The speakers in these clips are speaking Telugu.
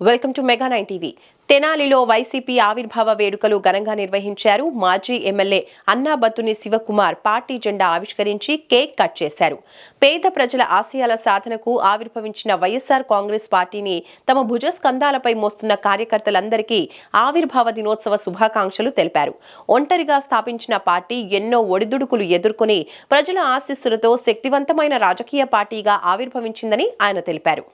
Welcome to mega nine TV. తెనాలిలో వైసీపీ ఆవిర్భావ వేడుకలు ఘనంగా నిర్వహించారు మాజీ ఎమ్మెల్యే అన్నాబత్తుని శివకుమార్ పార్టీ జెండా ఆవిష్కరించి కేక్ కట్ చేశారు. పేద ప్రజల ఆశయాల సాధనకు ఆవిర్భవించిన వైఎస్ఆర్ కాంగ్రెస్ పార్టీని తమ భుజస్కంధాలపై మోస్తున్న కార్యకర్తలందరికీ ఆవిర్భావ దినోత్సవ శుభాకాంక్షలు తెలిపారు. ఒంటరిగా స్థాపించిన పార్టీ ఎన్నో ఒడిదుడుకులు ఎదుర్కొని ప్రజల ఆశీస్సులతో శక్తివంతమైన రాజకీయ పార్టీగా ఆవిర్భవించిందని ఆయన తెలిపారు.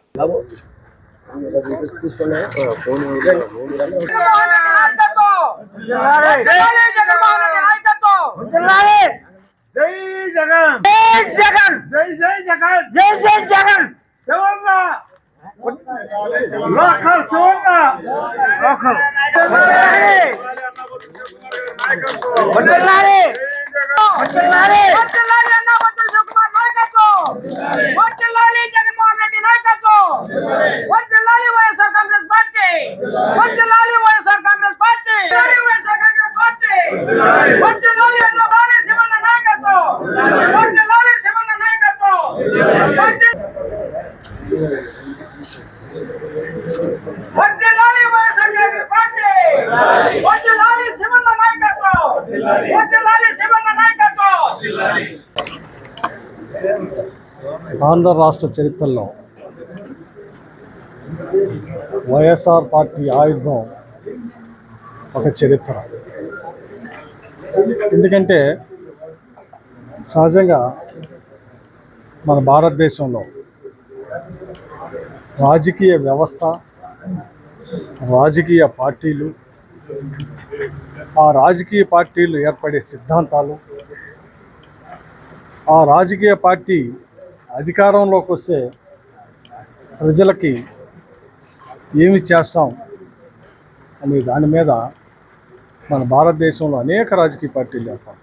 జై జగన్. జై జగన్ జై జై జగన్ జై జై జగన్ శివన్న లోకల్ శివన్న లోకల్ వందలాలి వందలాలి అన్న వందల శివకుమార్ నాయకత్వం నాయకత్వం. వందలాలి వైఎస్ఆర్ కాంగ్రెస్ పార్టీ. వందలాలి వైఎస్ఆర్ కాంగ్రెస్ పార్టీ. వైఎస్ఆర్ కాంగ్రెస్ పార్టీ. వందలాలి అన్న బాలి శివన్న నాయకత్వం. వందలాలి శివన్న నాయకత్వం. వందలాలి వైఎస్ఆర్ కాంగ్రెస్ పార్టీ. వందలాలి శివన్న నాయకత్వం. వందలాలి శివన్న నాయకత్వం. ఆంధ్ర రాష్ట్ర చరిత్రలో వైఎస్ఆర్ పార్టీ ఆయుధం ఒక చరిత్ర. ఎందుకంటే సహజంగా మన భారతదేశంలో రాజకీయ వ్యవస్థ రాజకీయ పార్టీలు ఆ రాజకీయ పార్టీలు ఏర్పడే సిద్ధాంతాలు ఆ రాజకీయ పార్టీ అధికారంలోకి వస్తే ప్రజలకి ఏమి చేస్తాం అనే దాని మీద మన భారతదేశంలో అనేక రాజకీయ పార్టీలు ఏర్పాటు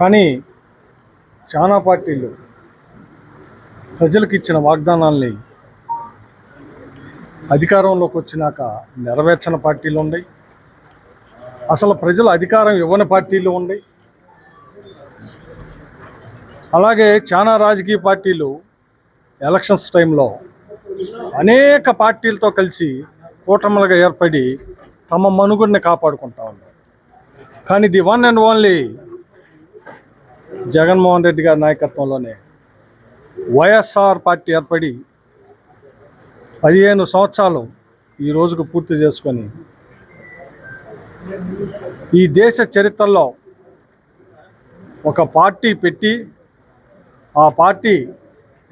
కానీ చాలా పార్టీలు ప్రజలకు ఇచ్చిన వాగ్దానాల్ని అధికారంలోకి వచ్చినాక నెరవేర్చని పార్టీలు ఉన్నాయి. అసలు ప్రజలు అధికారం ఇవ్వని పార్టీలు ఉన్నాయి. అలాగే చాలా రాజకీయ పార్టీలు ఎలక్షన్స్ టైంలో అనేక పార్టీలతో కలిసి కూటములుగా ఏర్పడి తమ మనుగుడిని కాపాడుకుంటా ఉన్నారు. కానీ the one and only Jaganmohan Reddy గారి నాయకత్వంలోనే వైఎస్ఆర్ పార్టీ ఏర్పడి పదిహేను సంవత్సరాలు ఈ రోజుకు పూర్తి చేసుకొని ఈ దేశ చరిత్రలో ఒక పార్టీ పెట్టి ఆ పార్టీ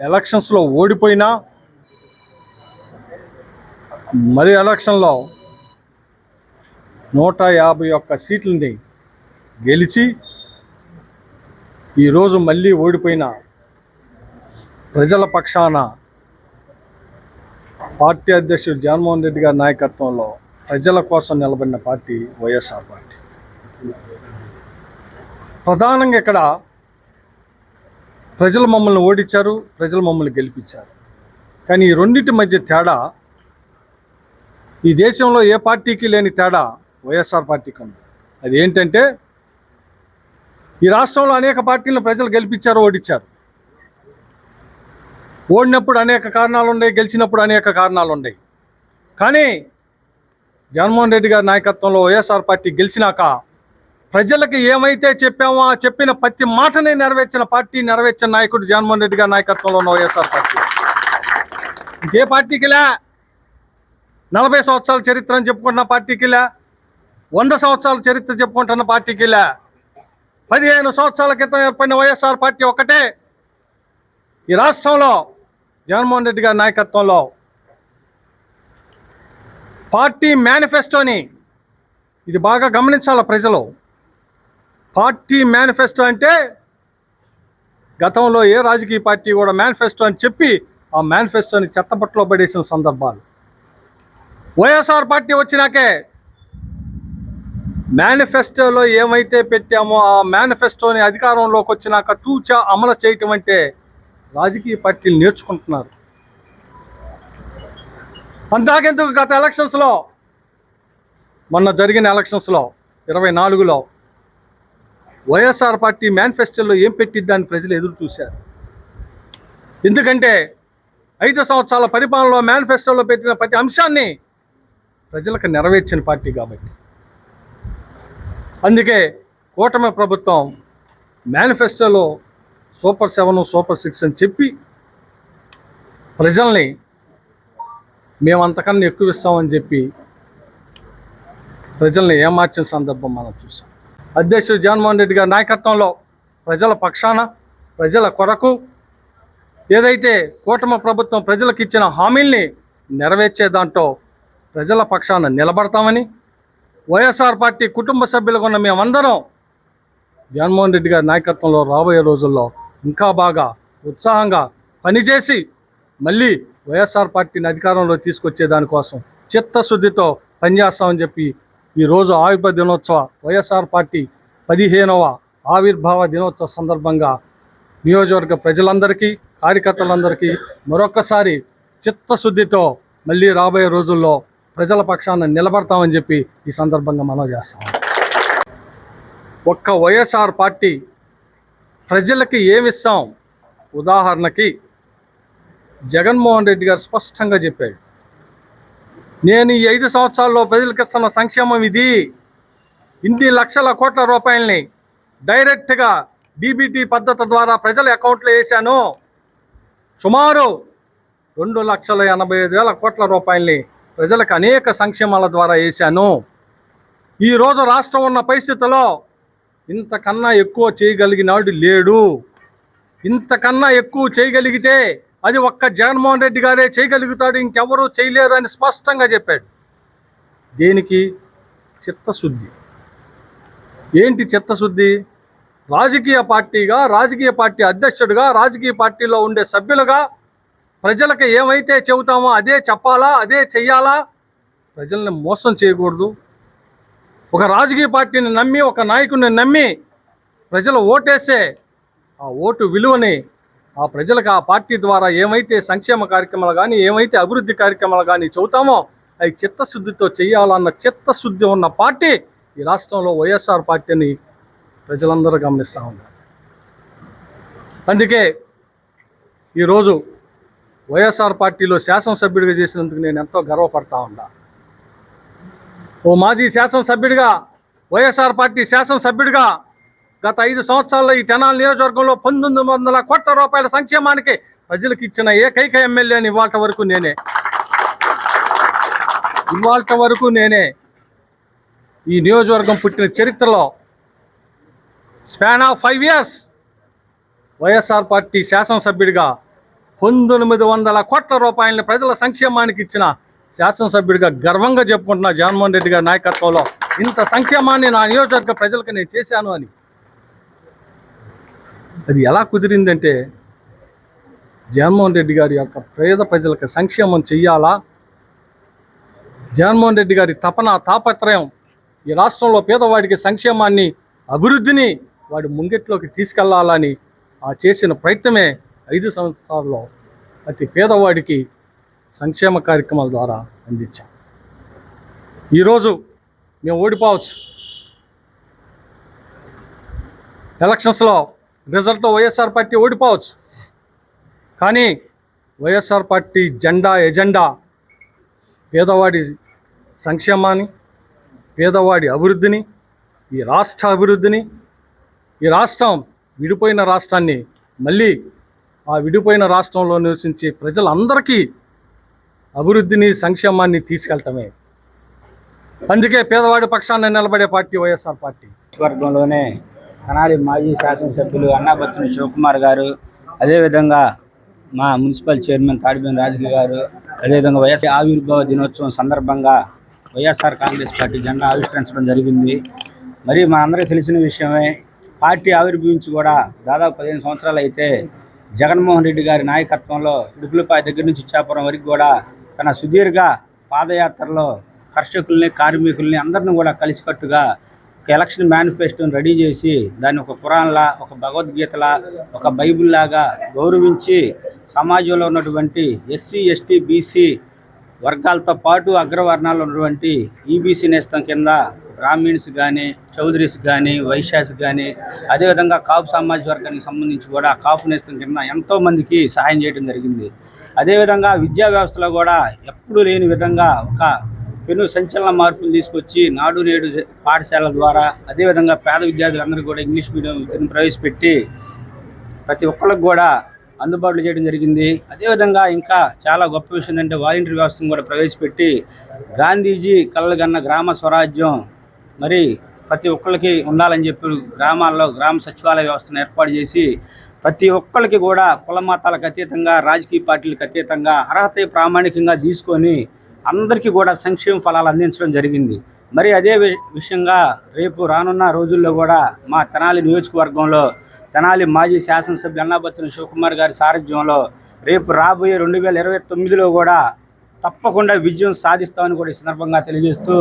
ఎలక్షన్స్లో ఓడిపోయినా మరి ఎలక్షన్లో నూట యాభై ఒక్క సీట్లని గెలిచి ఈరోజు మళ్ళీ ఓడిపోయిన ప్రజల పక్షాన పార్టీ అధ్యక్షుడు జగన్మోహన్ రెడ్డి గారి నాయకత్వంలో ప్రజల కోసం నిలబడిన పార్టీ వైఎస్ఆర్ పార్టీ. ప్రధానంగా ఇక్కడ ప్రజలు మమ్మల్ని ఓడించారు ప్రజలు మమ్మల్ని గెలిపించారు. కానీ ఈ రెండింటి మధ్య తేడా ఈ దేశంలో ఏ పార్టీకి లేని తేడా వైఎస్ఆర్ పార్టీకి ఉంది. అది ఏంటంటే ఈ రాష్ట్రంలో అనేక పార్టీలను ప్రజలు గెలిపించారు ఓడించారు. ఓడినప్పుడు అనేక కారణాలు ఉన్నాయి గెలిచినప్పుడు అనేక కారణాలు ఉన్నాయి కానీ జగన్మోహన్ రెడ్డి గారి నాయకత్వంలో వైఎస్ఆర్ పార్టీ గెలిచినాక ప్రజలకు ఏమైతే చెప్పామో ఆ చెప్పిన ప్రతి మాటని నెరవేర్చిన పార్టీ నెరవేర్చిన నాయకుడు జగన్మోహన్ రెడ్డి గారి నాయకత్వంలో ఉన్న వైఎస్ఆర్ పార్టీ. ఇంకే పార్టీకిలా నలభై సంవత్సరాల చరిత్ర అని చెప్పుకుంటున్న పార్టీకిలా వంద సంవత్సరాల చరిత్ర చెప్పుకుంటున్న పార్టీకిలా పదిహేను సంవత్సరాల క్రితం ఏర్పడిన వైఎస్ఆర్ పార్టీ ఒకటే ఈ రాష్ట్రంలో జగన్మోహన్ రెడ్డి గారి నాయకత్వంలో పార్టీ మేనిఫెస్టోని ఇది బాగా గమనించాల ప్రజలు. పార్టీ మేనిఫెస్టో అంటే గతంలో ఏ రాజకీయ పార్టీ కూడా మేనిఫెస్టో అని చెప్పి ఆ మేనిఫెస్టోని చెత్తపట్లో పడేసిన సందర్భాలు. వైఎస్ఆర్ పార్టీ వచ్చినాకే మేనిఫెస్టోలో ఏమైతే పెట్టామో ఆ మేనిఫెస్టోని అధికారంలోకి వచ్చినాక తూచా అమలు చేయటం అంటే రాజకీయ పార్టీలు నేర్చుకుంటున్నారు. అంతాకెందుకు గత ఎలక్షన్స్లో మొన్న జరిగిన ఎలక్షన్స్లో ఇరవై నాలుగులో వైఎస్ఆర్ పార్టీ మేనిఫెస్టోలో ఏం పెట్టిద్దని ప్రజలు ఎదురు చూశారు. ఎందుకంటే ఐదు సంవత్సరాల పరిపాలనలో మేనిఫెస్టోలో పెట్టిన ప్రతి అంశాన్ని ప్రజలకు నెరవేర్చిన పార్టీ కాబట్టి. అందుకే కూటమి ప్రభుత్వం మేనిఫెస్టోలో సూపర్ సెవెన్ సూపర్ సిక్స్ అని చెప్పి ప్రజల్ని మేమంతకన్నా ఎక్కువ ఇస్తామని చెప్పి ప్రజల్ని ఏమార్చిన సందర్భం మనం చూసాం. అధ్యక్షుడు జగన్మోహన్ రెడ్డి గారి నాయకత్వంలో ప్రజల పక్షాన ప్రజల కొరకు ఏదైతే కూటమి ప్రభుత్వం ప్రజలకు ఇచ్చిన హామీల్ని నెరవేర్చే దాంట్లో ప్రజల పక్షాన నిలబడతామని వైఎస్ఆర్ పార్టీ కుటుంబ సభ్యులుగా ఉన్న మేమందరం జగన్మోహన్ రెడ్డి గారి నాయకత్వంలో రాబోయే రోజుల్లో ఇంకా బాగా ఉత్సాహంగా పనిచేసి మళ్ళీ వైఎస్ఆర్ పార్టీని అధికారంలో తీసుకొచ్చే దానికోసం చిత్తశుద్ధితో పనిచేస్తామని చెప్పి ఈరోజు ఆవిర్భావ దినోత్సవ వైఎస్ఆర్ పార్టీ పదిహేనవ ఆవిర్భావ దినోత్సవ సందర్భంగా నియోజకవర్గ ప్రజలందరికీ కార్యకర్తలందరికీ మరొక్కసారి చిత్తశుద్ధితో మళ్ళీ రాబోయే రోజుల్లో ప్రజల పక్షాన నిలబడతామని చెప్పి ఈ సందర్భంగా మనం చేస్తాం. ఒక్క వైఎస్ఆర్ పార్టీ ప్రజలకి ఏమిస్తాం? ఉదాహరణకి జగన్మోహన్ రెడ్డి గారు స్పష్టంగా చెప్పాడు. నేను ఈ ఐదు సంవత్సరాల్లో ప్రజలకు ఇస్తున్న సంక్షేమం ఇది. ఇన్ని లక్షల కోట్ల రూపాయల్ని డైరెక్ట్గా డీబీటీ పద్ధతి ద్వారా ప్రజల అకౌంట్లో వేశాను. సుమారు రెండు లక్షల ఎనభై ఐదు వేల కోట్ల రూపాయల్ని ప్రజలకు అనేక సంక్షేమాల ద్వారా వేశాను. ఈరోజు రాష్ట్రం ఉన్న పరిస్థితిలో ఇంతకన్నా ఎక్కువ చేయగలిగినాడు లేడు. ఇంతకన్నా ఎక్కువ చేయగలిగితే అది ఒక్క జగన్మోహన్ రెడ్డి గారే చేయగలుగుతాడు ఇంకెవరూ చేయలేరు అని స్పష్టంగా చెప్పాడు. దేనికి? చిత్తశుద్ధి. ఏంటి చిత్తశుద్ధి? రాజకీయ పార్టీగా రాజకీయ పార్టీ అధ్యక్షుడిగా రాజకీయ పార్టీలో ఉండే సభ్యులుగా ప్రజలకు ఏమైతే చెబుతామో అదే చెప్పాలా అదే చెయ్యాలా? ప్రజల్ని మోసం చేయకూడదు. ఒక రాజకీయ పార్టీని నమ్మి ఒక నాయకుడిని నమ్మి ప్రజలు ఓటేసే ఆ ఓటు విలువని ఆ ప్రజలకు ఆ పార్టీ ద్వారా ఏమైతే సంక్షేమ కార్యక్రమాలు కానీ ఏమైతే అభివృద్ధి కార్యక్రమాలు కానీ చెబుతామో అవి చిత్తశుద్ధితో చేయాలన్న చిత్తశుద్ధి ఉన్న పార్టీ ఈ రాష్ట్రంలో వైఎస్ఆర్ పార్టీని ప్రజలందరూ గమనిస్తూ ఉన్నారు. అందుకే ఈరోజు వైఎస్ఆర్ పార్టీలో శాసనసభ్యుడిగా చేసినందుకు నేను ఎంతో గర్వపడతా ఉన్నా. ఓ మాజీ శాసనసభ్యుడిగా వైఎస్ఆర్ పార్టీ శాసనసభ్యుడిగా గత ఐదు సంవత్సరాల్లో ఈ తెనాల నియోజకవర్గంలో పంతొమ్మిది వందల కోట్ల రూపాయల సంక్షేమానికి ప్రజలకు ఇచ్చిన ఏకైక ఎమ్మెల్యేని ఇవాళ వరకు నేనే. ఇవాళ వరకు నేనే ఈ నియోజకవర్గం పుట్టిన చరిత్రలో span of five years YSR party శాసనసభ్యుడిగా పంతొమ్మిది వందల కోట్ల రూపాయలని ప్రజల సంక్షేమానికి ఇచ్చిన శాసనసభ్యుడిగా గర్వంగా చెప్పుకుంటున్నా జగన్మోహన్ రెడ్డి గారి నాయకత్వంలో ఇంత సంక్షేమాన్ని నా నియోజకవర్గ ప్రజలకు నేను చేశాను అని. అది ఎలా కుదిరిందంటే జగన్మోహన్ రెడ్డి గారి యొక్క పేద ప్రజలకు సంక్షేమం చెయ్యాలా? జగన్మోహన్ రెడ్డి గారి తపన తాపత్రయం ఈ రాష్ట్రంలో పేదవాడికి సంక్షేమాన్ని అభివృద్ధిని వాడి ముంగిట్లోకి తీసుకెళ్ళాలని ఆ చేసిన ప్రయత్నమే ఐదు సంవత్సరాల్లో అతి పేదవాడికి సంక్షేమ కార్యక్రమాల ద్వారా అందించాం. ఈరోజు మేము ఓడిపోవచ్చు. ఎలక్షన్స్లో రిజల్ట్లో వైఎస్ఆర్ పార్టీ ఓడిపోవచ్చు. కానీ వైఎస్ఆర్ పార్టీ జెండా ఎజెండా పేదవాడి సంక్షేమాన్ని పేదవాడి అభివృద్ధిని ఈ రాష్ట్ర అభివృద్ధిని ఈ రాష్ట్రం విడిపోయిన రాష్ట్రాన్ని మళ్ళీ ఆ విడిపోయిన రాష్ట్రంలో నివసించే ప్రజలందరికీ అభివృద్ధిని సంక్షేమాన్ని తీసుకెళ్తమే అందుకే పేదవాడి పక్షాన నిలబడే పార్టీ వైఎస్ఆర్ పార్టీ. వర్గంలోనే కనాలి మాజీ శాసనసభ్యులు అన్నాపత్రుని శివకుమార్ గారు అదేవిధంగా మా మున్సిపల్ చైర్మన్ తాడిపేని రాజకీయ గారు అదేవిధంగా వైఎస్ఆర్ ఆవిర్భావ దినోత్సవం సందర్భంగా వైఎస్ఆర్ కాంగ్రెస్ పార్టీ జెండా ఆవిష్కరించడం జరిగింది. మరి మనందరికీ తెలిసిన విషయమే పార్టీ ఆవిర్భవించి కూడా దాదాపు పదిహేను సంవత్సరాలు అయితే జగన్మోహన్ రెడ్డి గారి నాయకత్వంలో ఇడుపులపాయ దగ్గర నుంచి ఇచ్చాపురం వరకు కూడా తన సుదీర్ఘ పాదయాత్రలో కర్షకుల్ని కార్మికుల్ని అందరిని కూడా కలిసికట్టుగా ఒక ఎలక్షన్ మేనిఫెస్టోని రెడీ చేసి దాన్ని ఒక పురాణలా ఒక భగవద్గీతలా ఒక బైబిల్లాగా గౌరవించి సమాజంలో ఉన్నటువంటి ఎస్సీ ఎస్టీ బీసీ వర్గాలతో పాటు అగ్రవర్ణాలు ఉన్నటువంటి ఈబీసీ నేస్తం కింద బ్రాహ్మిన్స్ కానీ చౌదరీస్ కానీ వైశ్యాస్ కానీ అదేవిధంగా కాపు సామాజిక వర్గానికి సంబంధించి కూడా కాపు నేస్తం కింద ఎంతో మందికి సహాయం చేయడం జరిగింది. అదేవిధంగా విద్యా వ్యవస్థలో కూడా ఎప్పుడూ లేని విధంగా ఒక పెను సంచలన మార్పులు తీసుకొచ్చి నాడు నేడు పాఠశాల ద్వారా అదేవిధంగా పేద విద్యార్థులందరూ కూడా ఇంగ్లీష్ మీడియం విద్యను ప్రవేశపెట్టి ప్రతి ఒక్కరికి కూడా అందుబాటులో చేయడం జరిగింది. అదేవిధంగా ఇంకా చాలా గొప్ప విషయం ఏంటంటే వాలంటీర్ వ్యవస్థను కూడా ప్రవేశపెట్టి గాంధీజీ కళ్ళగన్న గ్రామ స్వరాజ్యం మరి ప్రతి ఒక్కరికి ఉండాలని చెప్పి గ్రామాల్లో గ్రామ సచివాలయ వ్యవస్థను ఏర్పాటు చేసి ప్రతి ఒక్కరికి కూడా కుల మతాలకు అతీతంగా రాజకీయ పార్టీలకు అతీతంగా అర్హత ప్రామాణికంగా తీసుకొని అందరికీ కూడా సంక్షేమ ఫలాలు అందించడం జరిగింది. మరి అదే వి- విషయంగా రేపు రానున్న రోజుల్లో కూడా మా తెనాలి నియోజకవర్గంలో తెనాలి మాజీ శాసనసభ్యులు అన్నాబత్తుని శివకుమార్ గారి సారథ్యంలో రేపు రాబోయే రెండు వేల ఇరవై తొమ్మిదిలో కూడా తప్పకుండా విజయం సాధిస్తామని కూడా ఈ సందర్భంగా తెలియజేస్తూ